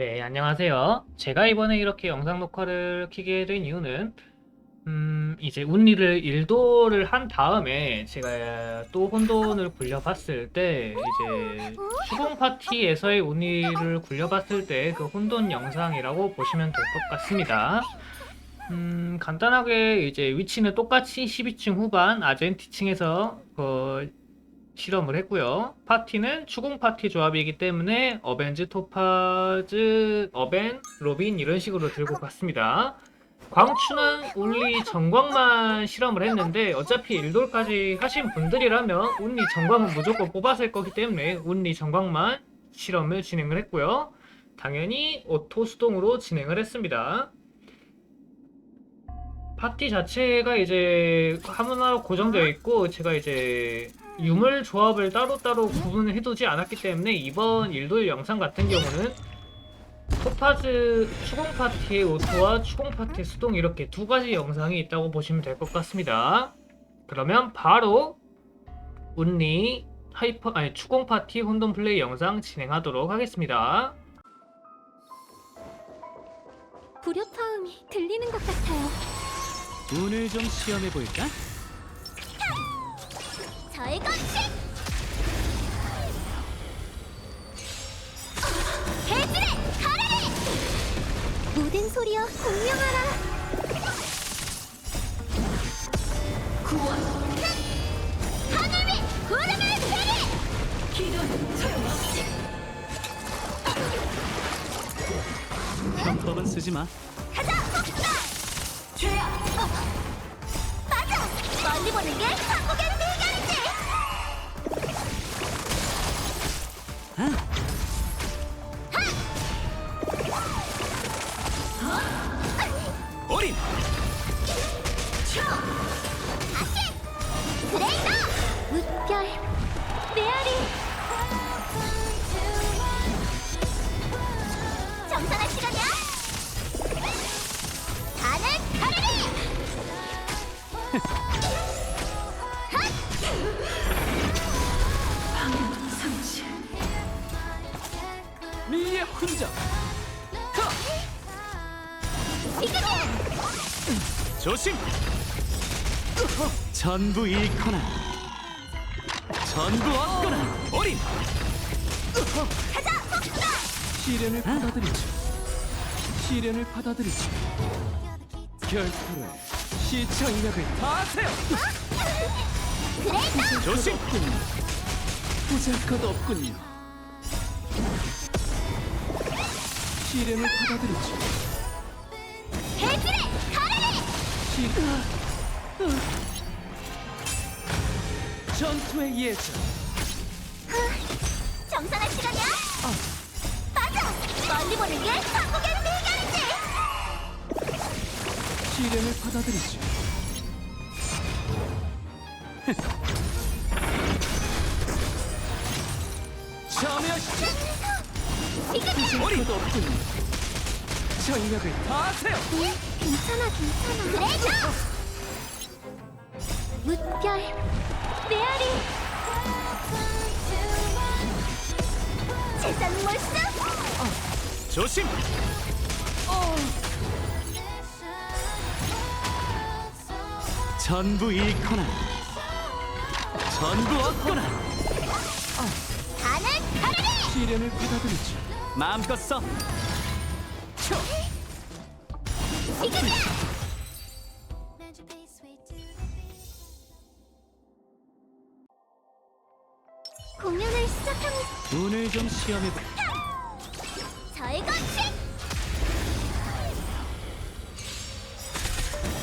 네, 안녕하세요. 제가 이번에 이렇게 영상 녹화를 켜게 된 이유는, 음, 이제 운리를 1도를 한 다음에 제가 또 혼돈을 굴려봤을 때, 이제 추궁 파티에서의 운리를 굴려봤을 때 그 혼돈 영상이라고 보시면 될 것 같습니다. 음, 간단하게 이제 위치는 똑같이 12층 후반 아젠티층에서 그 실험을 했고요. 파티는 추궁 파티 조합이기 때문에 어벤즈, 토파즈, 어벤, 로빈 이런 식으로 들고 갔습니다. 광추는 운리 전광만 실험을 했는데 어차피 1돌까지 하신 분들이라면 운리 전광은 무조건 뽑았을 거기 때문에 운리 전광만 실험을 진행을 했고요. 당연히 오토 수동으로 진행을 했습니다. 파티 자체가 이제 하나로 고정되어 있고 제가 이제 유물 조합을 따로따로 구분을 해두지 않았기 때문에 이번 일돌 영상 같은 경우는 토파즈 추공 파티의 오토와 추공 파티 수동 이렇게 두 가지 영상이 있다고 보시면 될 것 같습니다. 그러면 바로 운리 하이퍼 아니 추공 파티 혼돈 플레이 영상 진행하도록 하겠습니다. 불협화음이 들리는 것 같아요. 운을 좀 시험해 볼까? 저의 것이 개질의 가라리 모든 소리여 공명하라. 구원. 하늘 위 구름을 베리 기도는 소용없지 편법은 쓰지 마. 가자 폭사 죄야 맞아! 멀리 보는 게 한국의 어린 브레 미의. 비그리 조심. 전부 잃거나 전부 얻거나 어린 가자 폭사 시련을 받아들이죠. 시련을 받아들이죠. 결투를 시청력을 다하세요. 브레이더 조심. 보잘것 없군요. 시련을 받아들이죠. 개질의 가르리! 시... 전투의 예전 정산할 시간이야? 맞아! 멀리 보는 게 한국의 비결이지! 시련을 받아들이죠. 어리도 없군요. 전력을 다하세요. 괜찮아 괜찮아 브레이더 무별 메아리 세상 몰수 조심. 전부 잃거나 전부 얻거나 가는 가르리 시련을 받아들이죠. 마음껏 써. 공연을 시작합니다. 운을 좀 시험해 볼. 저의 것이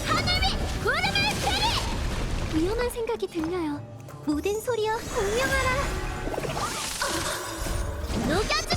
하늘 위 구름을 베리! 위험한 생각이 들려요. 모든 소리여 공명하라. 녹여주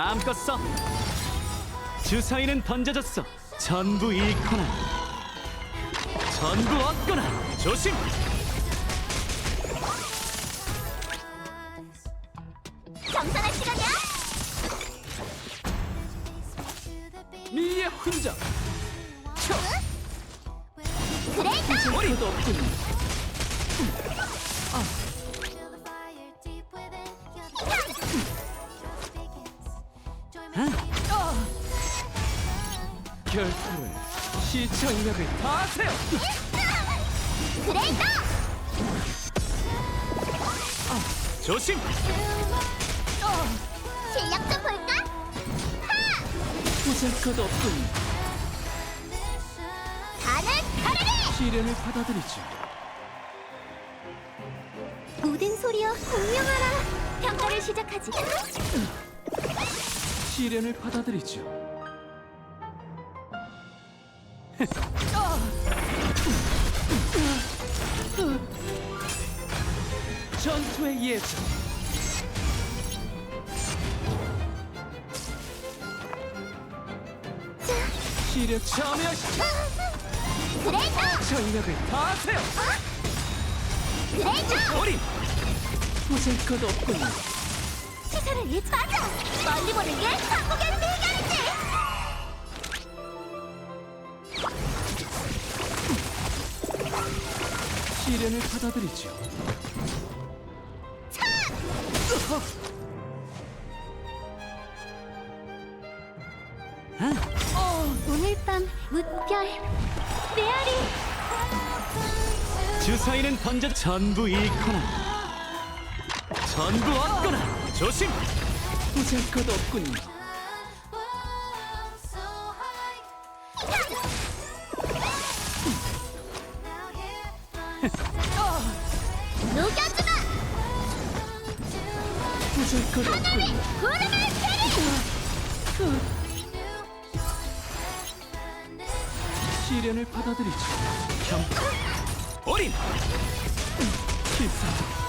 마음껏 써. 주사위는 던져졌어. 전부 잃거나 전부 얻거나 조심. 정산할 시간이야 미의 흔적. 쳐. 그레이터 머리도 없군. 결투를 시청력을 다하세요. 그레이터 조심. 실력 좀 볼까? 보잘 것 없군. 가는 가르리 시련을 받아들이죠. 모든 소리여 공명하라 평가를 시작하지 시련을 받아들이죠. 전투의 예정. 시련 참여시켜 그레이터 전력을 다하세요. 그레이터 어린! 보잘 것 없군. 시선을 잃지 마자 멀리 보는 게 한국의 비결 시련을 받아들이죠. 오늘 밤 무별 메아리. 주사위는 던져 전부 잃거나 전부 얻거나. 조심! 보잘 것 없군 녹여주마! 구름을 시련을 받아들이죠 평가 어린 필사도